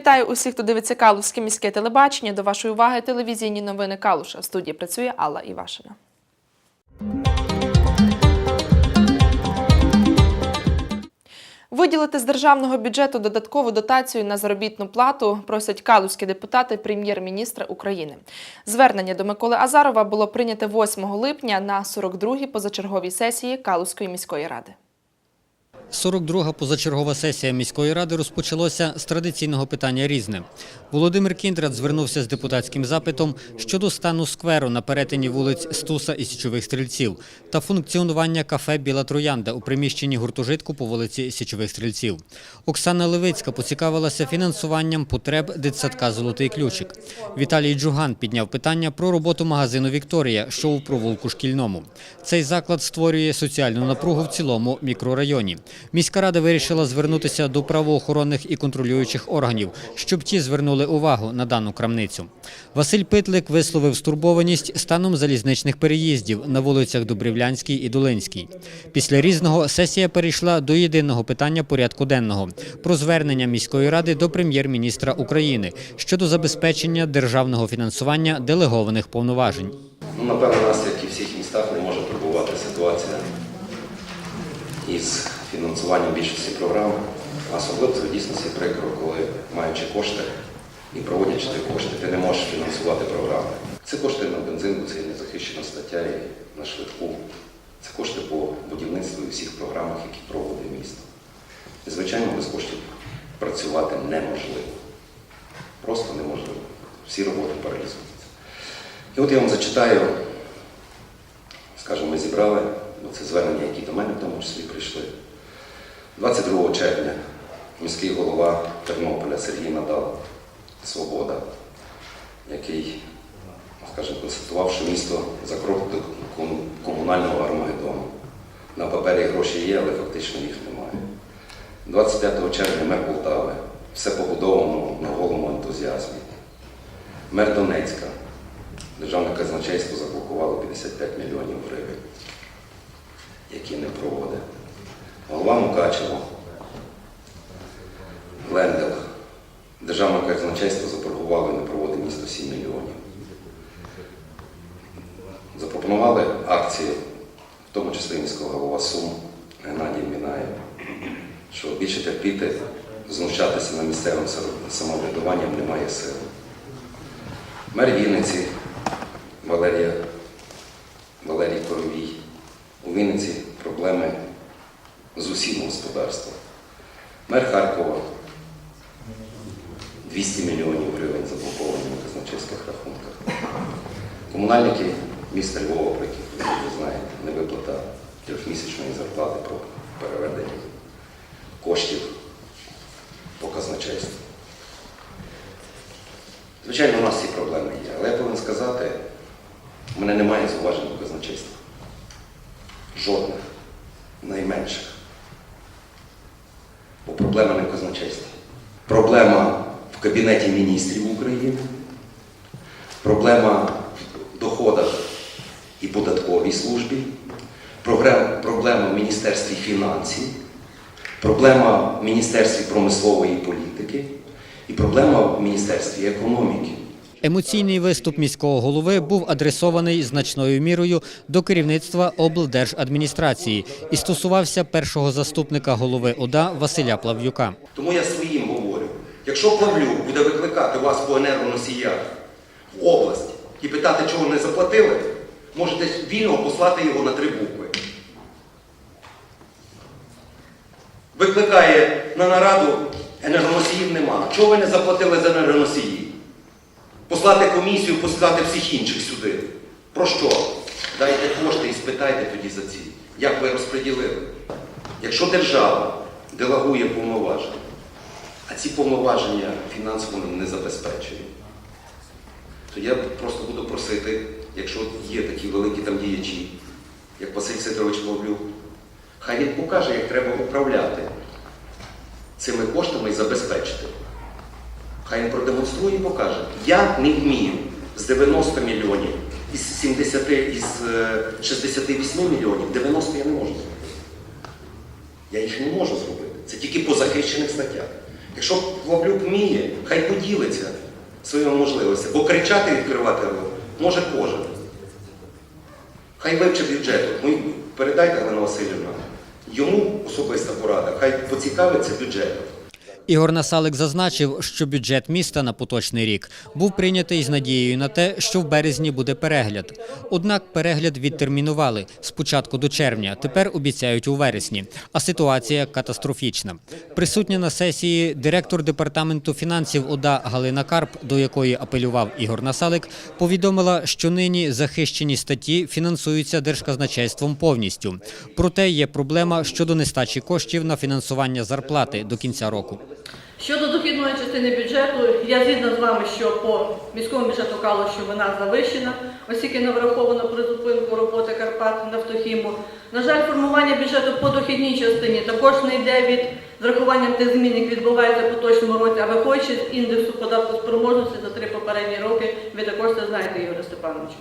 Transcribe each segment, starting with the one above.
Вітаю усіх, хто дивиться Калузьке міське телебачення. До вашої уваги телевізійні новини Калуша. В студії працює Алла Івашина. Виділити з державного бюджету додаткову дотацію на заробітну плату просять калузькі депутати прем'єр-міністра України. Звернення до Миколи Азарова було прийняте 8 липня на 42-й позачерговій сесії Калузької міської ради. 42-га позачергова сесія міської ради розпочалося з традиційного питання «Різне». Володимир Кіндрат звернувся з депутатським запитом щодо стану скверу на перетині вулиць Стуса і Січових Стрільців та функціонування кафе «Біла Троянда» у приміщенні гуртожитку по вулиці Січових Стрільців. Оксана Левицька поцікавилася фінансуванням потреб дитсадка «Золотий ключик». Віталій Джуган підняв питання про роботу магазину «Вікторія», що у провулку Шкільному. Цей заклад створює соціальну напругу в цілому мікрорайоні. Міська рада вирішила звернутися до правоохоронних і контролюючих органів, щоб ті звернули увагу на дану крамницю. Василь Питлик висловив стурбованість станом залізничних переїздів на вулицях Добрівлянській і Долинській. Після різного сесія перейшла до єдиного питання порядку денного про звернення міської ради до прем'єр-міністра України щодо забезпечення державного фінансування делегованих повноважень. Ну, напевно, нас, як і в всіх містах, не може турбувати ситуація із фінансуванням більшості програм. А Особливо це в дійсності прикро, коли маючи кошти і проводячи ті кошти, ти не можеш фінансувати програми. Це кошти на бензин, бо це є незахищена стаття і на швидку. Це кошти по будівництву і всіх програмах, які проводить місто. І, звичайно, без коштів працювати неможливо. Просто неможливо. Всі роботи паралізуються. І от я вам зачитаю, скажімо, ми зібрали, бо це звернення, які до мене в тому числі. 22 червня міський голова Тернополя Сергій Надал Свобода, який, скажімо, констатував, місто за крок до комунального армагеддону. На папері гроші є, але фактично їх немає. 25 червня мер Полтави. Все побудовано на голому ентузіазмі. Мер Донецька. Державне казначейство заблокувало 55 мільйонів гривень, які не проводить. Голова Мукачево, Лендел. Державне казначейство заборгувало і не проводить місто 7 мільйонів. Запропонували акції, в тому числі міського голова Сум Геннадій Мінаєв, що більше терпіти, знущатися на місцевим самоврядуванням немає сили. Мер Вінниці Валерія, Валерій Коровій. У Вінниці усім господарством. Мер Харкова 200 мільйонів гривень заблоковані на казначейських рахунках. Комунальники міста Львова, про яких ви знаєте, невиплата трьохмісячної зарплати про переведення коштів по казначейству. Звичайно, у нас ці проблеми є, але я повинен сказати, у мене немає зауважень до казначейства. Жодних, найменших. Бо проблема не в казначействі. Проблема в Кабінеті міністрів України, проблема в доходах і податковій службі, проблема в Міністерстві фінансів, проблема в Міністерстві промислової політики і проблема в Міністерстві економіки. Емоційний виступ міського голови був адресований значною мірою до керівництва облдержадміністрації і стосувався першого заступника голови ОДА Василя Плав'юка. Тому я своїм говорю, якщо Плавлюк буде викликати вас по енергоносіях в область і питати, чого не заплатили, можете вільно послати його на три букви. Викликає на нараду енергоносіїв нема. Чого ви не заплатили за енергоносії? Послати комісію, послати всіх інших сюди. Про що? Дайте кошти і спитайте тоді за ці. Як ви розподілили? Якщо держава делегує повноваження, а ці повноваження фінансово не забезпечує, то я просто буду просити, якщо є такі великі там діячі, як Василь Сидорович Павлюк, хай він покаже, як треба управляти цими коштами і забезпечити. Хай він продемонструє і покаже. Я не вмію з 90 мільйонів, із 70, із е, 68 мільйонів, 90 я не можу зробити. Я їх не можу зробити. Це тільки по захищених статтях. Якщо Лавлюк вміє, хай поділиться своїми можливостями, бо кричати і відкривати рот може кожен. Хай вивче бюджету. Ми передайте Галина Васильівна. Йому особиста порада, хай поцікавиться бюджетом. Ігор Насалик зазначив, що бюджет міста на поточний рік був прийнятий з надією на те, що в березні буде перегляд. Однак перегляд відтермінували спочатку до червня, тепер обіцяють у вересні. А ситуація катастрофічна. Присутня на сесії директор департаменту фінансів ОДА Галина Карп, до якої апелював Ігор Насалик, повідомила, що нині захищені статті фінансуються держказначейством повністю. Проте є проблема щодо нестачі коштів на фінансування зарплати до кінця року. Щодо дохідної частини бюджету, я згідна з вами, що по міському бюджету Калуші вона завищена, оскільки не враховано призупинку роботи Карпат Нафтохіму. На жаль, формування бюджету по дохідній частині також не йде від з тих змін, які відбуваються в поточному році, а виходячи з індексу податку спроможності за три попередні роки, ви також це знаєте, Ігоре Степановичу.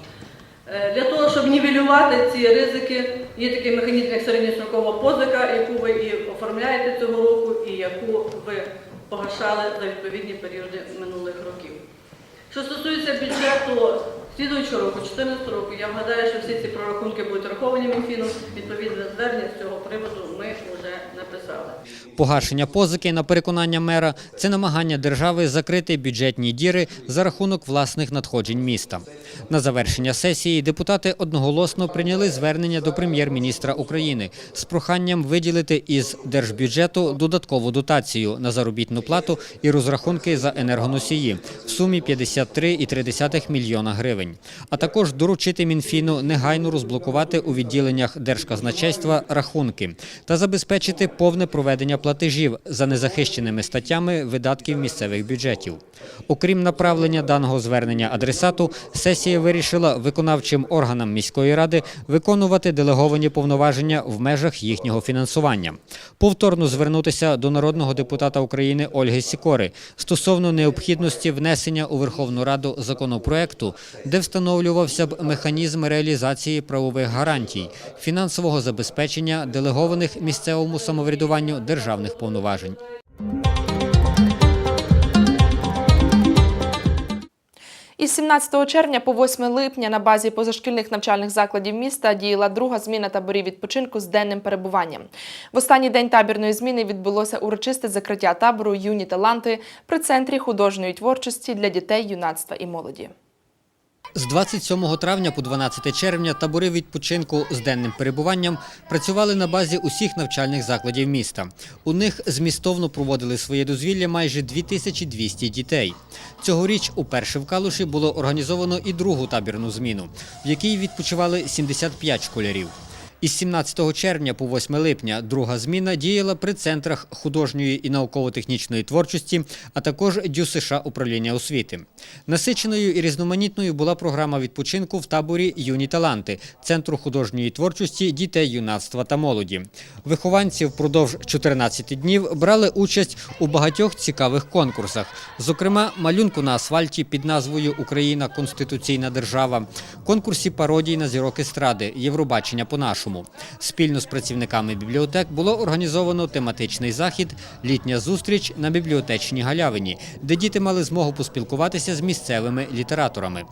Е, Для того, щоб нівелювати ці ризики, є такий механізм, як середньосрокова позика, яку ви і оформляєте цього року, і яку ви погашали за відповідні періоди минулих років. Що стосується бюджету слідуючого року, 2014 року, я вгадаю, що всі ці прорахунки будуть враховані Мінфіном. Відповідне звернення з цього приводу ми вже написали. Погашення позики, на переконання мера, це намагання держави закрити бюджетні діри за рахунок власних надходжень міста. На завершення сесії депутати одноголосно прийняли звернення до прем'єр-міністра України з проханням виділити із держбюджету додаткову дотацію на заробітну плату і розрахунки за енергоносії в сумі 53,3 мільйона гривень, а також доручити Мінфіну негайно розблокувати у відділеннях Держказначейства рахунки та забезпечити повне проведення платежів за незахищеними статтями видатків місцевих бюджетів. Окрім направлення даного звернення адресату, сесія вирішила виконавчим органам міської ради виконувати делеговані повноваження в межах їхнього фінансування. Повторно звернутися до народного депутата України Ольги Сікори стосовно необхідності внесення у Верховну Раду законопроекту, де встановлювався б механізм реалізації правових гарантій, фінансового забезпечення делегованих місцевому самоврядуванню державних повноважень. Із 17 червня по 8 липня на базі позашкільних навчальних закладів міста діяла друга зміна таборів відпочинку з денним перебуванням. В останній день табірної зміни відбулося урочисте закриття табору Юні таланти при центрі художньої творчості для дітей, юнацтва і молоді. З 27 травня по 12 червня табори відпочинку з денним перебуванням працювали на базі усіх навчальних закладів міста. У них змістовно проводили своє дозвілля майже 2200 дітей. Цьогоріч уперше в Калуші було організовано і другу табірну зміну, в якій відпочивали 75 школярів. Із 17 червня по 8 липня друга зміна діяла при центрах художньої і науково-технічної творчості, а також ДЮСШ управління освіти. Насиченою і різноманітною була програма відпочинку в таборі Юні таланти Центру художньої творчості дітей, юнацтва та молоді. Вихованці впродовж 14 днів брали участь у багатьох цікавих конкурсах, зокрема малюнку на асфальті під назвою Україна конституційна держава, конкурсі пародій на зірок естради Євробачення по-нашому. Спільно з працівниками бібліотек було організовано тематичний захід Літня зустріч на бібліотечній галявині, де діти мали змогу поспілкуватися з місцевими літераторами.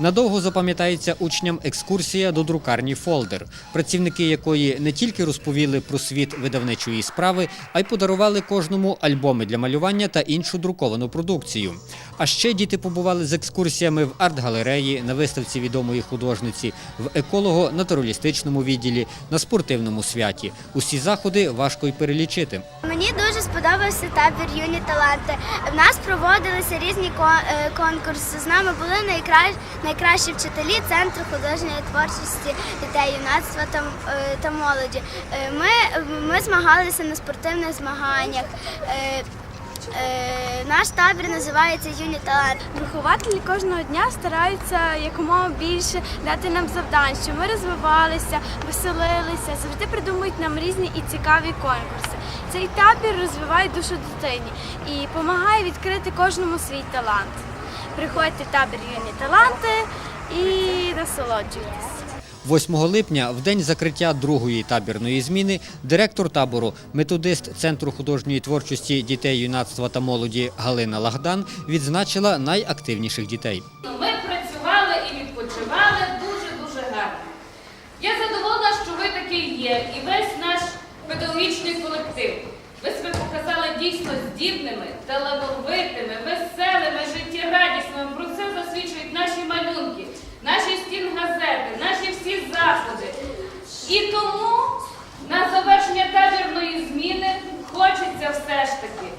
Надовго запам'ятається учням екскурсія до друкарні Фолдер, працівники якої не тільки розповіли про світ видавничої справи, а й подарували кожному альбоми для малювання та іншу друковану продукцію. А ще діти побували з екскурсіями в арт-галереї, на виставці відомої художниці, в еколого-натуралістичному відділі, на спортивному святі. Усі заходи важко й перелічити. Мені дуже сподобався табір юні таланти. В нас проводилися різні е, конкурси. З нами були найкра- найкращі вчителі центру художньої творчості дітей, юнацтва та, е, молоді. Е, Ми, ми змагалися на спортивних змаганнях. Е, Наш табір називається Юні таланти. Вихователі кожного дня стараються якомога більше дати нам завдань, щоб ми розвивалися, веселилися, завжди придумують нам різні і цікаві конкурси. Цей табір розвиває душу дитині і допомагає відкрити кожному свій талант. Приходьте в табір юні таланти і насолоджуйтесь. 8 липня, в день закриття другої табірної зміни, директор табору, методист Центру художньої творчості дітей, юнацтва та молоді Галина Лагдан відзначила найактивніших дітей. Ми працювали і відпочивали дуже-дуже гарно. Я задоволена, що ви такий є, і весь наш педагогічний колектив. Ви себе показали дійсно здібними, талановитими, веселими, заходи. І тому на завершення табірної зміни хочеться все ж таки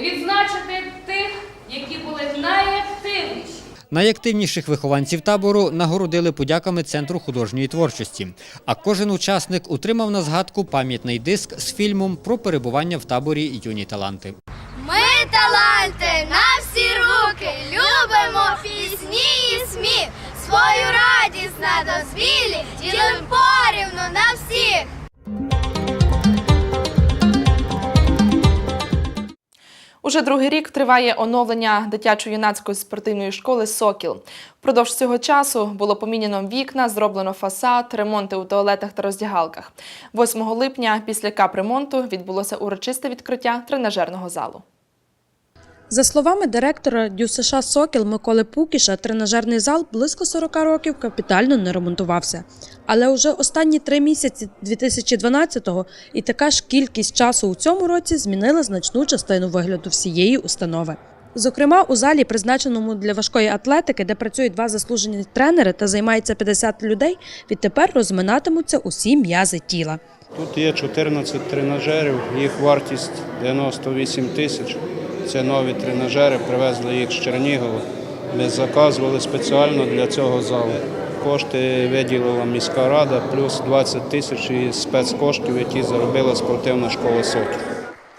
відзначити тих, які були найактивніші. Найактивніших вихованців табору нагородили подяками Центру художньої творчості. А кожен учасник утримав на згадку пам'ятний диск з фільмом про перебування в таборі юні таланти. Ми таланти на всі руки, любимо пісні і сміх, свою радість на дозвілі, ділим порівну на всіх. Уже другий рік триває оновлення дитячо-юнацької спортивної школи Сокіл. Впродовж цього часу було поміняно вікна, зроблено фасад, ремонти у туалетах та роздягалках. 8 липня після капремонту відбулося урочисте відкриття тренажерного залу. За словами директора ДЮСШ Сокіл Миколи Пукіша, тренажерний зал близько 40 років капітально не ремонтувався. Але уже останні три місяці 2012-го і така ж кількість часу у цьому році змінила значну частину вигляду всієї установи. Зокрема, у залі, призначеному для важкої атлетики, де працюють два заслужені тренери та займається 50 людей, відтепер розминатимуться усі м'язи тіла. Тут є 14 тренажерів, їх вартість 98 тисяч. Це нові тренажери, привезли їх з Чернігова. Ми заказували спеціально для цього залу. Кошти виділила міська рада, плюс 20 тисяч спецкоштів, які заробила спортивна школа Сокіл.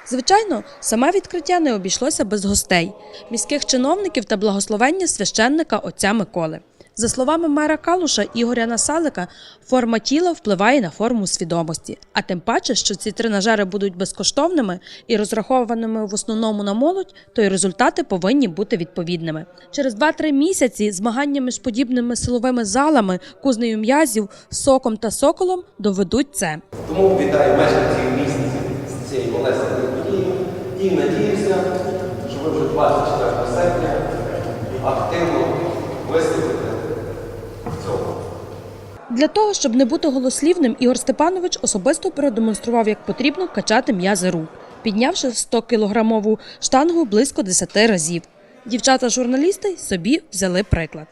Звичайно, саме відкриття не обійшлося без гостей, міських чиновників та благословення священника отця Миколи. За словами мера Калуша Ігоря Насалика, форма тіла впливає на форму свідомості. А тим паче, що ці тренажери будуть безкоштовними і розрахованими в основному на молодь, то й результати повинні бути відповідними. Через 2-3 місяці змагання між подібними силовими залами, кузнею м'язів, соком та соколом доведуть це. Тому вітаю мешканців міста з цією болезненою подією і надіюся, що ви вже 24 серпня активно виступите в цьому. Для того, щоб не бути голослівним, Ігор Степанович особисто продемонстрував, як потрібно качати м'язи рук, піднявши 100-кілограмову штангу близько 10 разів. Дівчата-журналісти собі взяли приклад.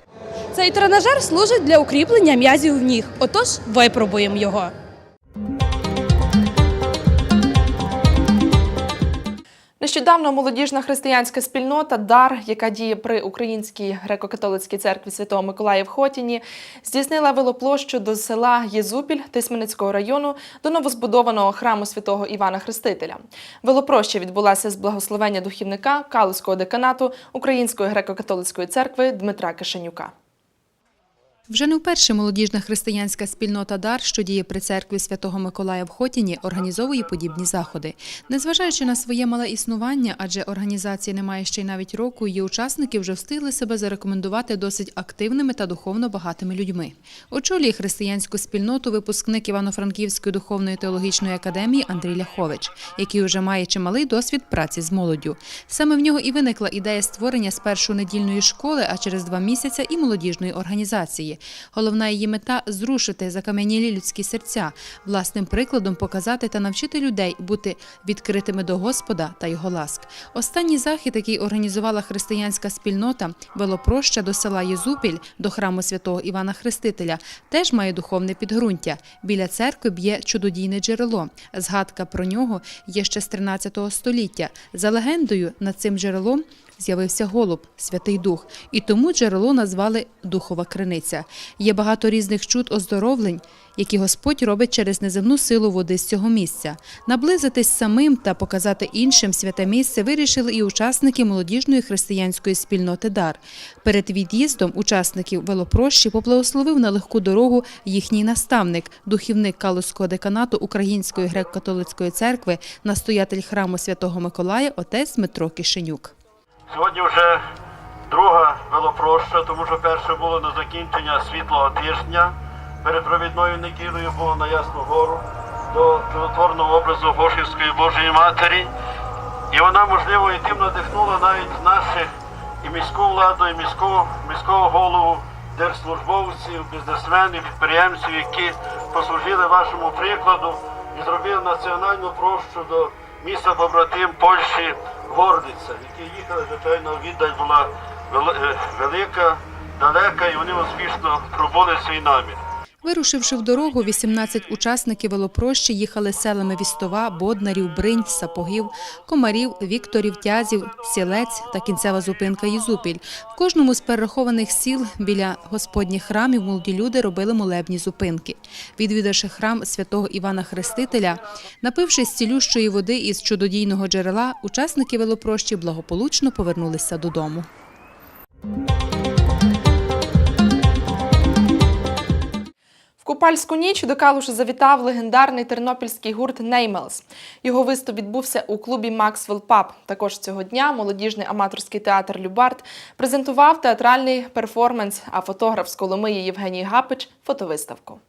Цей тренажер служить для укріплення м'язів в ніг. Отож, випробуємо його. Нещодавно молодіжна християнська спільнота Дар, яка діє при Українській греко-католицькій церкві Святого Миколая в Хотіні, здійснила велоплощу до села Єзупіль Тисменницького району до новозбудованого храму святого Івана Хрестителя. Велопроща відбулася з благословення духівника Калузького деканату Української греко-католицької церкви Дмитра Кишенюка. Вже не вперше молодіжна християнська спільнота Дар, що діє при церкві Святого Миколая в Хотіні, організовує подібні заходи. Незважаючи на своє мале існування, адже організації немає ще й навіть року, її учасники вже встигли себе зарекомендувати досить активними та духовно багатими людьми. Очолює християнську спільноту випускник Івано-Франківської духовної теологічної академії Андрій Ляхович, який уже має чималий досвід праці з молоддю. Саме в нього і виникла ідея створення спершу недільної школи, а через два місяці і молодіжної організації. Головна її мета зрушити закам'янілі людські серця, власним прикладом показати та навчити людей бути відкритими до Господа та його ласк. Останній захід, який організувала християнська спільнота Велопроща до села Єзупіль до храму святого Івана Хрестителя, теж має духовне підґрунтя. Біля церкви б'є чудодійне джерело. Згадка про нього є ще з 13 століття. За легендою, над цим джерелом з'явився голуб, Святий Дух, і тому джерело назвали Духова криниця. Є багато різних чуд оздоровлень, які Господь робить через неземну силу води з цього місця. Наблизитись самим та показати іншим святе місце вирішили і учасники молодіжної християнської спільноти Дар. Перед від'їздом учасників велопрощі поблагословив на легку дорогу їхній наставник, духівник Калузького деканату Української греко-католицької церкви, настоятель храму Святого Миколая, отець Дмитро Кишенюк. Сьогодні вже друга велопроща, тому що перше було на закінчення світлого тижня перед провідною неділею було на Ясну Гору до чудотворного образу Гошівської Божої Матері. І вона, можливо, і тим надихнула навіть наших і міську владу, і міського, міського голову, держслужбовців, бізнесменів, підприємців, які послужили вашому прикладу і зробили національну прощу до міста побратим Польщі Гордиця, які їхали, звичайно, віддаль була е, велика, далека, і вони успішно пробули свій намір. Вирушивши в дорогу, 18 учасників велопрощі їхали селами Вістова, Боднарів, Бринь, Сапогів, Комарів, Вікторів, Тязів, Сілець та кінцева зупинка Єзупіль. В кожному з перерахованих сіл біля господніх храмів молоді люди робили молебні зупинки. Відвідавши храм святого Івана Хрестителя, напившись цілющої води із чудодійного джерела, учасники велопрощі благополучно повернулися додому. Купальську ніч до Калуша завітав легендарний тернопільський гурт Неймелс. Його виступ відбувся у клубі Максвелл Паб. Також цього дня молодіжний аматорський театр Любард презентував театральний перформанс, а фотограф з Коломиї Євгеній Гапич фотовиставку.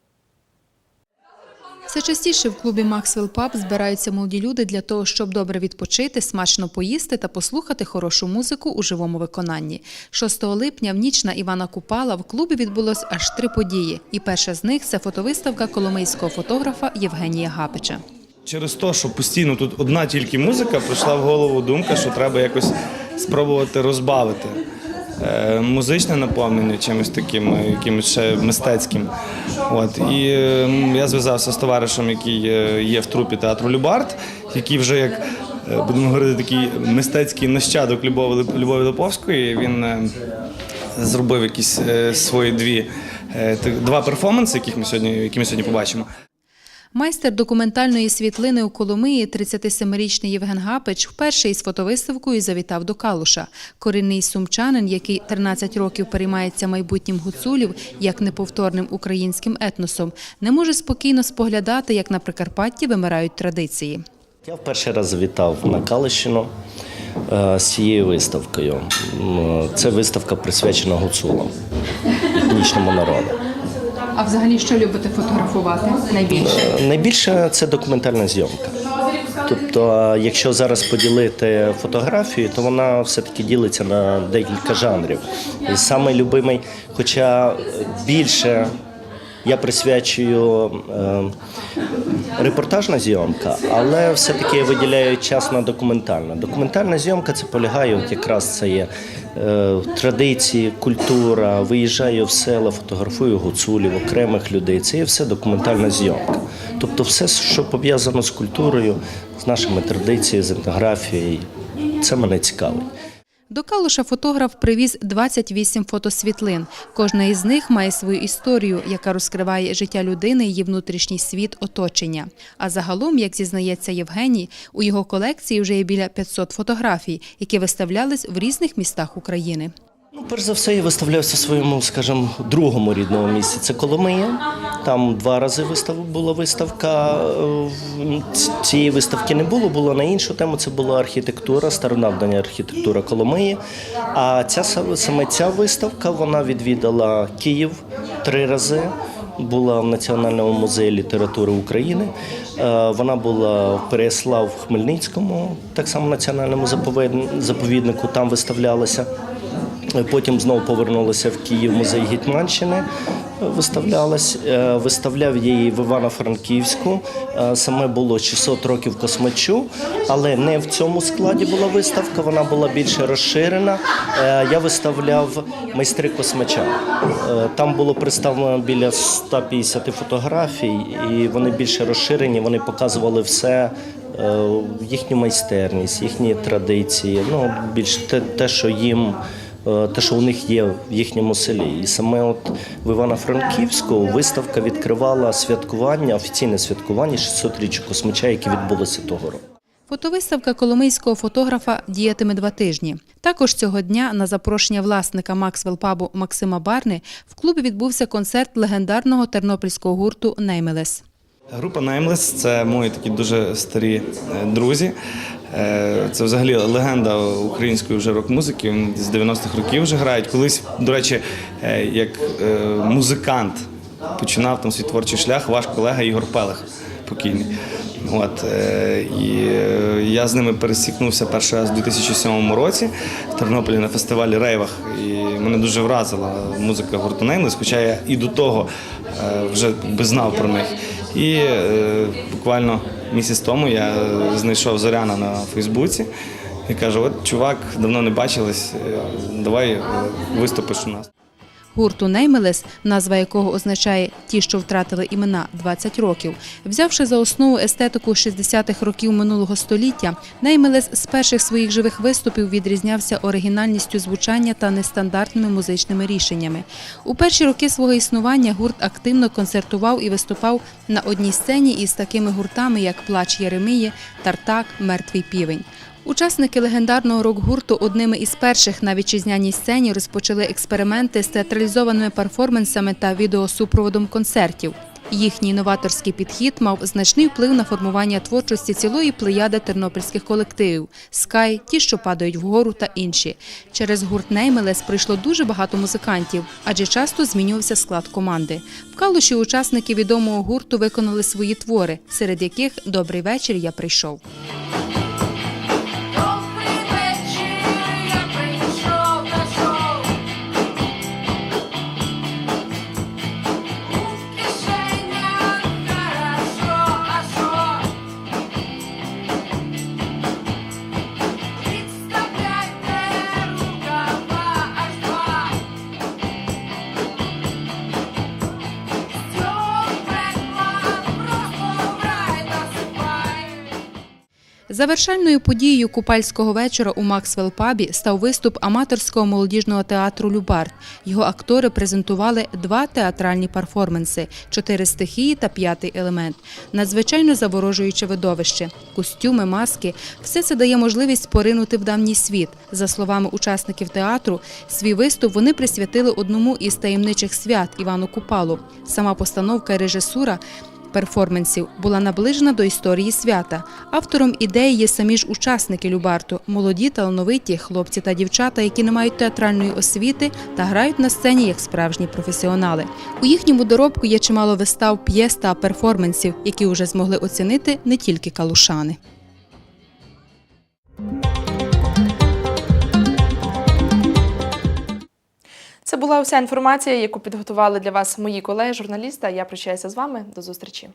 Все частіше в клубі Максвелл Паб збираються молоді люди для того, щоб добре відпочити, смачно поїсти та послухати хорошу музику у живому виконанні. 6 липня в ніч на Івана Купала в клубі відбулось аж три події. І перша з них це фотовиставка коломийського фотографа Євгенія Гапича. Через те, що постійно тут одна тільки музика, прийшла в голову думка, що треба якось спробувати розбавити е, музичне наповнення чимось таким, е, якимось ще мистецьким. От. І е, я зв'язався з товаришем, який е, є в трупі театру Любард, який вже як будемо говорити, такий мистецький нащадок Любові, Любові Липовської. Він зробив якісь свої дві, два перформанси, яких ми сьогодні, які ми сьогодні побачимо. Майстер документальної світлини у Коломиї, 37-річний Євген Гапич, вперше із фотовиставкою завітав до Калуша. Корінний сумчанин, який 13 років переймається майбутнім гуцулів як неповторним українським етносом, не може спокійно споглядати, як на Прикарпатті вимирають традиції. Я в перший раз завітав на Калищину е, з цією виставкою. Це виставка присвячена гуцулам, етнічному народу. А взагалі що любите фотографувати найбільше? Е, Найбільше це документальна зйомка. Тобто, якщо зараз поділити фотографію, то вона все-таки ділиться на декілька жанрів. І саме любимий, хоча більше я присвячую е, репортажна зйомка, але все-таки я виділяю час на документальну. Документальна зйомка це полягає, от якраз це є традиції, культура, виїжджаю в села, фотографую гуцулів, окремих людей. Це є все документальна зйомка. Тобто, все, що пов'язано з культурою, з нашими традиціями, з етнографією, це мене цікавить. До Калуша фотограф привіз 28 фотосвітлин. Кожна із них має свою історію, яка розкриває життя людини, її внутрішній світ, оточення. А загалом, як зізнається Євгеній, у його колекції вже є біля 500 фотографій, які виставлялись в різних містах України. Ну, перш за все, я виставлявся в своєму, скажімо, другому рідному місці. Це Коломия. Там два рази вистав, була виставка. Е, Цієї виставки не було, було на іншу тему. Це була архітектура, старонавдання архітектура Коломиї. А ця саме- саме ця виставка вона відвідала Київ три рази. Була в Національному музеї літератури України. Е, Вона була в Переяслав Хмельницькому, так само національному заповіднику. Там виставлялася. Потім знову повернулася в Київ музей Гетьманщини. Виставлялась, Е, виставляв її в Івано-Франківську. Е, Саме було 600 років космачу, але не в цьому складі була виставка. Вона була більше розширена. Е, Я виставляв майстри космача. Там було представлено біля 150 фотографій, і вони більше розширені. Вони показували все. Їхню майстерність, їхні традиції, ну більш те, те, що їм те, що у них є в їхньому селі. І саме от в Івано-Франківську виставка відкривала святкування, офіційне святкування 600-річчя космича, яке відбулося того року. Фотовиставка коломийського фотографа діятиме два тижні. Також цього дня на запрошення власника Максвелл Пабу Максима Барни в клубі відбувся концерт легендарного тернопільського гурту Неймелес. Група Nameless – це мої такі дуже старі е, друзі. Е, Це взагалі легенда української вже рок-музики. Вони з 90-х років вже грають. Колись, до речі, е, як е, музикант починав там свій творчий шлях ваш колега Ігор Пелех, покійний. От, і я з ними пересікнувся перший раз у 2007 році в Тернополі на фестивалі Рейвах. І мене дуже вразила музика гурту Nameless, хоча я і до того вже би знав про них. І е, буквально місяць тому я знайшов Зоряна на Фейсбуці і кажу: от чувак, давно не бачились, е, давай е, виступиш у нас. Гурту Неймелес, назва якого означає ті, що втратили імена 20 років, взявши за основу естетику 60-х років минулого століття, Неймелес з перших своїх живих виступів відрізнявся оригінальністю звучання та нестандартними музичними рішеннями. У перші роки свого існування гурт активно концертував і виступав на одній сцені із такими гуртами, як Плач Єремії, Тартак, Мертвий півень. Учасники легендарного рок-гурту одними із перших на вітчизняній сцені розпочали експерименти з театралізованими перформансами та відеосупроводом концертів. Їхній новаторський підхід мав значний вплив на формування творчості цілої плеяди тернопільських колективів Скай, ті, що падають вгору та інші. Через гурт Неймелес прийшло дуже багато музикантів, адже часто змінювався склад команди. В Калуші учасники відомого гурту виконали свої твори, серед яких Добрий вечір я прийшов. Завершальною подією купальського вечора у Максвелл Пабі став виступ аматорського молодіжного театру Любард. Його актори презентували два театральні перформанси чотири стихії та п'ятий елемент. Надзвичайно заворожуюче видовище, костюми, маски все це дає можливість поринути в давній світ. За словами учасників театру, свій виступ вони присвятили одному із таємничих свят Івану Купалу. Сама постановка і режисура перформансів була наближена до історії свята. Автором ідеї є самі ж учасники Любарту, молоді талановиті хлопці та дівчата, які не мають театральної освіти та грають на сцені як справжні професіонали. У їхньому доробку є чимало вистав, п'єс та перформансів, які вже змогли оцінити не тільки калушани. Це була вся інформація, яку підготували для вас мої колеги, журналісти. Я прощаюся з вами. До зустрічі.